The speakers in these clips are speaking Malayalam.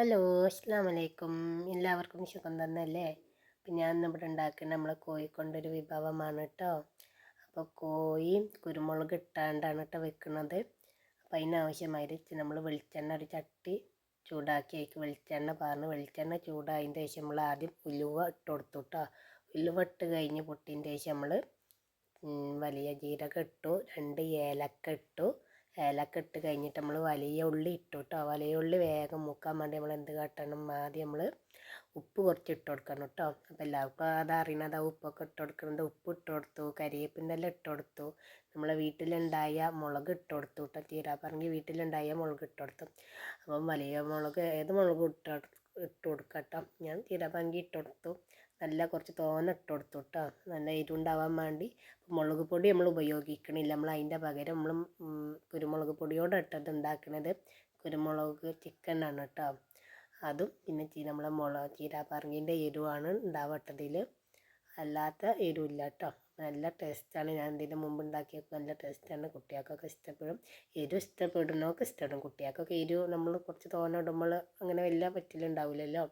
ഹലോ അസ്സാം വലൈക്കും എല്ലാവർക്കും സുഖം തന്നെയല്ലേ? അപ്പം ഞാൻ ഇന്നിവിടെ ഉണ്ടാക്കുന്ന നമ്മളെ കോഴിക്കൊണ്ടൊരു വിഭവമാണ് കേട്ടോ അപ്പോൾ കോഴി കുരുമുളക് ഇട്ടാണ്ടാണ് കേട്ടോ വെക്കുന്നത് അപ്പം അതിനാവശ്യമായിട്ട് നമ്മൾ വെളിച്ചെണ്ണ ഒരു ചട്ടി ചൂടാക്കി അതിക്ക് വെളിച്ചെണ്ണ പാർന്ന് വെളിച്ചെണ്ണ ചൂടായതിന്റെ ശേഷം നമ്മൾ ആദ്യം ഉലുവ ഇട്ട് കൊടുത്തു കേട്ടോ ഉലുവ ഇട്ട് കഴിഞ്ഞ് പൊട്ടിന്റെ ശേഷം നമ്മൾ വലിയ ജീരകം ഇട്ടു രണ്ട് ഏലക്ക ഇട്ടു ഏലക്ക ഇട്ട് കഴിഞ്ഞിട്ട് നമ്മൾ വലിയ ഉള്ളി ഇട്ടു കേട്ടോ വലിയ ഉള്ളി വേഗം മുക്കാൻ വേണ്ടി നമ്മൾ എന്ത് കാട്ടണം? ആദ്യം നമ്മൾ ഉപ്പ് കുറച്ച് ഇട്ട് കൊടുക്കണം കേട്ടോ അപ്പോൾ എല്ലാവർക്കും അത് അറിയണത് ഉപ്പൊക്കെ ഇട്ട് കൊടുക്കുന്നുണ്ട് ഉപ്പ് ഇട്ട് കൊടുത്തു കരിയേപ്പിന്റെ എല്ലാം ഇട്ട് കൊടുത്തു. നമ്മളെ വീട്ടിലുണ്ടായ മുളക് ഇട്ട് കൊടുത്തു കേട്ടോ ചീരാപ്പറങ്കി വീട്ടിലുണ്ടായ മുളക് ഇട്ട് കൊടുത്തു. അപ്പം വലിയ മുളക് ഏത് മുളകും ഇട്ട് ഇട്ട് കൊടുക്കട്ടോ ഞാൻ ചീരാപ്പറങ്കി ഇട്ട് കൊടുത്തു. നല്ല കുറച്ച് തോന ഇട്ട് കൊടുത്തു കേട്ടോ നല്ല എരിവുണ്ടാവാൻ വേണ്ടി മുളക് പൊടി നമ്മൾ ഉപയോഗിക്കണില്ല. നമ്മൾ അതിന്റെ പകരം നമ്മൾ കുരുമുളക് പൊടിയോടെ ഇട്ടത് ഉണ്ടാക്കണത് കുരുമുളക് ചിക്കനാണ് കേട്ടോ അതും പിന്നെ നമ്മളെ മുളക് ചീരാപ്പറങ്കിന്റെ എരിവാണ് ഉണ്ടാവട്ടതിൽ അല്ലാത്ത എരിവില്ല കേട്ടോ നല്ല ടേസ്റ്റാണ് ഞാൻ ഇതിന് മുമ്പ് ഉണ്ടാക്കിയപ്പോൾ നല്ല ടേസ്റ്റാണ് കുട്ടികൾക്കൊക്കെ ഇഷ്ടപ്പെടും. എരിവ് ഇഷ്ടപ്പെടുന്നവർക്ക് ഇഷ്ടപ്പെടും. കുട്ടികൾക്കൊക്കെ എരിവ് നമ്മൾ കുറച്ച് തോന ഇടുമ്പോൾ അങ്ങനെ വലിയ പറ്റിലുണ്ടാവില്ലല്ലോ.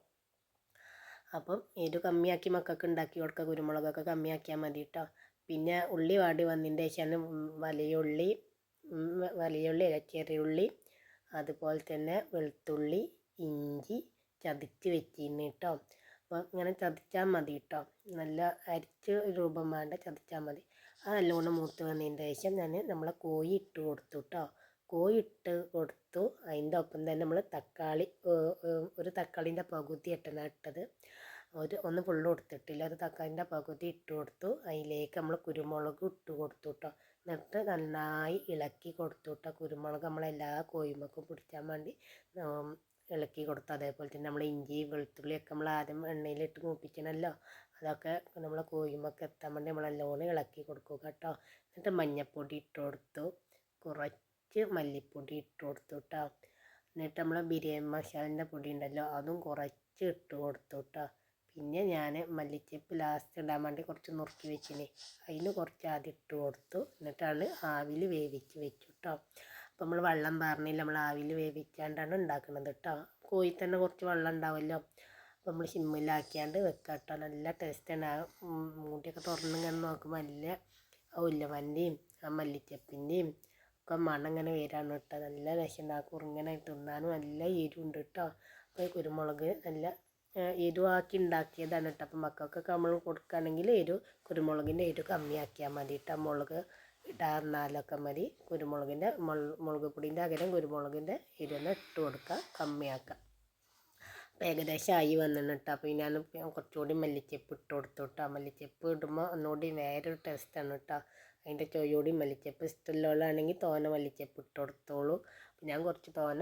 അപ്പം എരിവ് കമ്മിയാക്കി മക്കൾക്ക് ഉണ്ടാക്കി കൊടുക്കുക കുരുമുളകൊക്കെ കമ്മിയാക്കിയാൽ മതി കേട്ടോ പിന്നെ ഉള്ളി വാടി വന്നതിന്റെ ശേഷം വലിയ ഉള്ളി വലിയ ഉള്ളി ചെറിയ ഉള്ളി അതുപോലെ തന്നെ വെളുത്തുള്ളി ഇഞ്ചി ചതച്ച് വെച്ചിരുന്നു കേട്ടോ അപ്പോൾ ഇങ്ങനെ ചതച്ചാൽ മതി കേട്ടോ നല്ല അരിച്ച് രൂപം വേണ്ട ചതച്ചാൽ മതി. അത് നല്ലോണം മൂത്ത് വന്നതിന്റെ ശേഷം ഞാൻ നമ്മളെ കോഴി ഇട്ട് കൊടുത്തു കേട്ടോ കോഴി ഇട്ട് കൊടുത്തു. അതിന്റെ ഒപ്പം തന്നെ നമ്മൾ തക്കാളി ഒരു തക്കാളീന്റെ പകുതി ഇട്ടന ഇട്ടത്. ഒരു ഒന്ന് ഫുള്ള് കൊടുത്തിട്ടില്ല. ഒരു തക്കാളിന്റെ പകുതി ഇട്ട് കൊടുത്തു. അതിലേക്ക് നമ്മൾ കുരുമുളക് ഇട്ട് കൊടുത്തു കേട്ടോ എന്നിട്ട് നന്നായി ഇളക്കി കൊടുത്തു കേട്ടോ കുരുമുളക് നമ്മളെല്ലാ കോഴിമക്കും പിടിക്കാൻ വേണ്ടി ഇളക്കി കൊടുത്തു. അതേപോലെ തന്നെ നമ്മൾ ഇഞ്ചി വെളുത്തുള്ളിയൊക്കെ നമ്മൾ ആദ്യം എണ്ണയിലിട്ട് മൂപ്പിക്കണമല്ലോ അതൊക്കെ നമ്മൾ കോഴിമക്ക് എത്താൻ വേണ്ടി നമ്മൾ നല്ലോണം ഇളക്കി കൊടുക്കുക കേട്ടോ എന്നിട്ട് മഞ്ഞപ്പൊടി ഇട്ട് കൊടുത്തു. കുറച്ച് മല്ലിപ്പൊടി ഇട്ട് കൊടുത്തു കേട്ടോ എന്നിട്ട് നമ്മൾ ബിരിയാണി മസാലന്റെ പൊടി ഉണ്ടല്ലോ അതും കുറച്ച് ഇട്ട് കൊടുത്തു കേട്ടോ പിന്നെ ഞാൻ മല്ലിച്ചപ്പ് ലാസ്റ്റ് ഇടാൻ വേണ്ടി കുറച്ച് നുറുക്കി വെച്ചിന്. അതിന് കുറച്ച് ആദ്യം ഇട്ട് കൊടുത്തു എന്നിട്ടാണ് ആവിൽ വേവിച്ച് വെച്ചു കേട്ടോ അപ്പോൾ നമ്മൾ വെള്ളം പറഞ്ഞില്ല നമ്മൾ ആവിൽ വേവിച്ചാണ്ടാണ് ഉണ്ടാക്കുന്നത് കേട്ടോ കോഴി തന്നെ കുറച്ച് വെള്ളം ഉണ്ടാവുമല്ലോ അപ്പോൾ നമ്മൾ സിമ്മിലാക്കിയാണ്ട് വെക്കുക കേട്ടോ നല്ല ടേസ്റ്റാണ് ആ മൂട്ടിയൊക്കെ തുറന്നിങ്ങനെ നോക്കുമ്പോൾ നല്ല ആ ഉല്ലവന്റെയും ആ മല്ലിച്ചപ്പിന്റെയും ഒക്കെ മണം ഇങ്ങനെ വരാണ് കേട്ടോ. നല്ല രസം ആ കുറുങ്ങനെ തിന്നാനും നല്ല എരിവുണ്ട് കേട്ടോ. അപ്പോൾ കുരുമുളക് നല്ല എരിവാക്കി ഉണ്ടാക്കിയതാണ് കേട്ടോ. അപ്പം മക്കൾക്കൊക്കെ നമ്മൾ കൊടുക്കുകയാണെങ്കിൽ എരിവ് കുരുമുളകിന്റെ എരിവ് കമ്മിയാക്കിയാൽ മതി കേട്ടോ. മുളക് ഇടാറുന്നാലൊക്കെ മതി. കുരുമുളകിന്റെ മുളക് പൊടിന്റെ അകലം കുരുമുളകിന്റെ എരിവെന്ന് ഇട്ട് കൊടുക്കുക. കമ്മിയാക്കുക. ഏകദേശം ആയി വന്നിട്ട് കേട്ടോ അപ്പോൾ ഞാൻ കുറച്ചുകൂടി മല്ലിച്ചപ്പ് ഇട്ട് കൊടുത്തു കേട്ടോ മല്ലിച്ചപ്പ് ഇടുമ്പോൾ ഒന്നുകൂടി വേറൊരു ടേസ്റ്റാണ് കേട്ടോ അതിന്റെ ചൊയ്യോടി മല്ലിച്ചപ്പ് ഇഷ്ടമുള്ളവളാണെങ്കിൽ തോന മല്ലിച്ചപ്പ് ഇട്ട് കൊടുത്തോളൂ. ഞാൻ കുറച്ച് തോന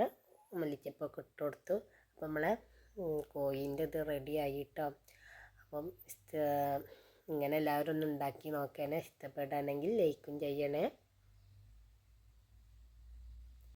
മല്ലിച്ചപ്പൊക്കെ ഇട്ട് കൊടുത്തു. അപ്പം നമ്മളെ കോഴീന്റെ ഇത് റെഡി ആയിട്ടോ അപ്പം ഇങ്ങനെ എല്ലാവരും ഒന്ന് ഉണ്ടാക്കി നോക്കണേ ഇഷ്ടപ്പെടുകയാണെങ്കിൽ ലൈക്കും ചെയ്യണേ.